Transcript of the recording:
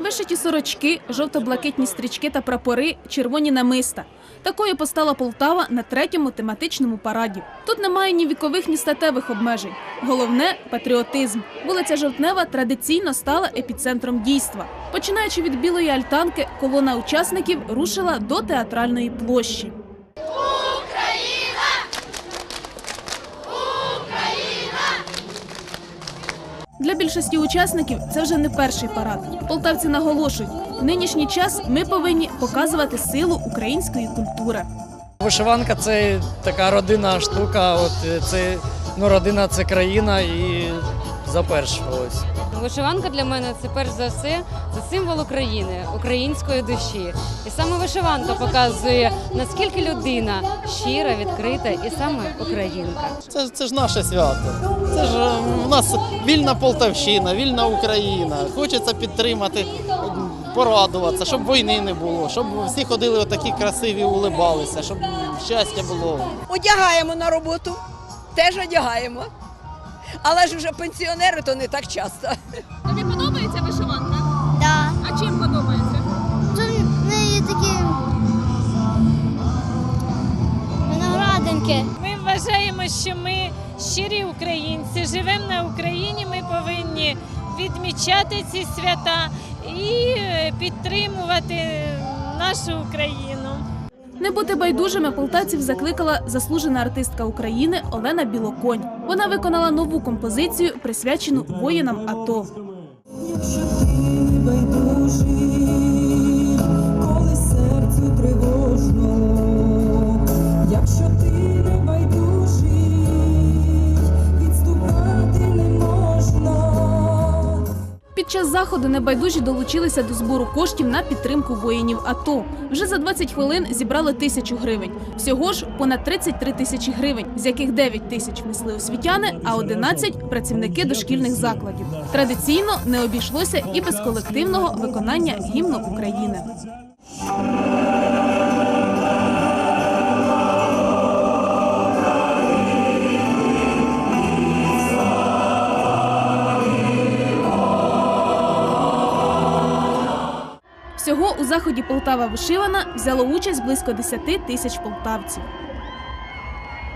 Вишиті сорочки, жовто-блакитні стрічки та прапори, червоні намиста. Такою постала Полтава на третьому тематичному параді. Тут немає ні вікових, ні статевих обмежень. Головне патріотизм. Вулиця Жовтнева традиційно стала епіцентром дійства. Починаючи від білої альтанки, колона учасників рушила до театральної площі. Для більшості учасників це вже не перший парад. Полтавці наголошують, в нинішній час ми повинні показувати силу української культури. Вишиванка це така родинна штука. От е, це ну, родина це країна і запершувалось. Вишиванка для мене це перш за все це символ України, української душі. І саме вишиванка показує наскільки людина щира, відкрита і саме українка. Це, ж- це ж наше свято. Це ж у нас вільна Полтавщина, вільна Україна. Хочеться підтримати, порадуватися, щоб війни не було, щоб всі ходили отакі красиві, улибалися, щоб щастя було. Одягаємо на роботу, теж одягаємо. Але ж вже пенсіонери то не так часто. Тобі подобається вишиванка? Да. А чим подобається? В неї такі виноградинки. Ми вважаємо, що ми щирі українці, живемо на Україні. Ми повинні відмічати ці свята і е, підтримувати нашу Україну. Не бути байдужими полтавців закликала заслужена артистка України Олена Білоконь. Вона виконала нову композицію, присвячену воїнам АТО. Час заходу небайдужі долучилися до збору коштів на підтримку воїнів АТО. Вже за 20 хвилин зібрали тисячу гривень. Всього ж понад 33 тисячі гривень, з яких 9 тисяч внесли освітяни, а 11 – працівники дошкільних закладів. Традиційно не обійшлося і без колективного виконання гімну України. Всього у заході Полтава вишивана взяло участь близько 10 тисяч полтавців.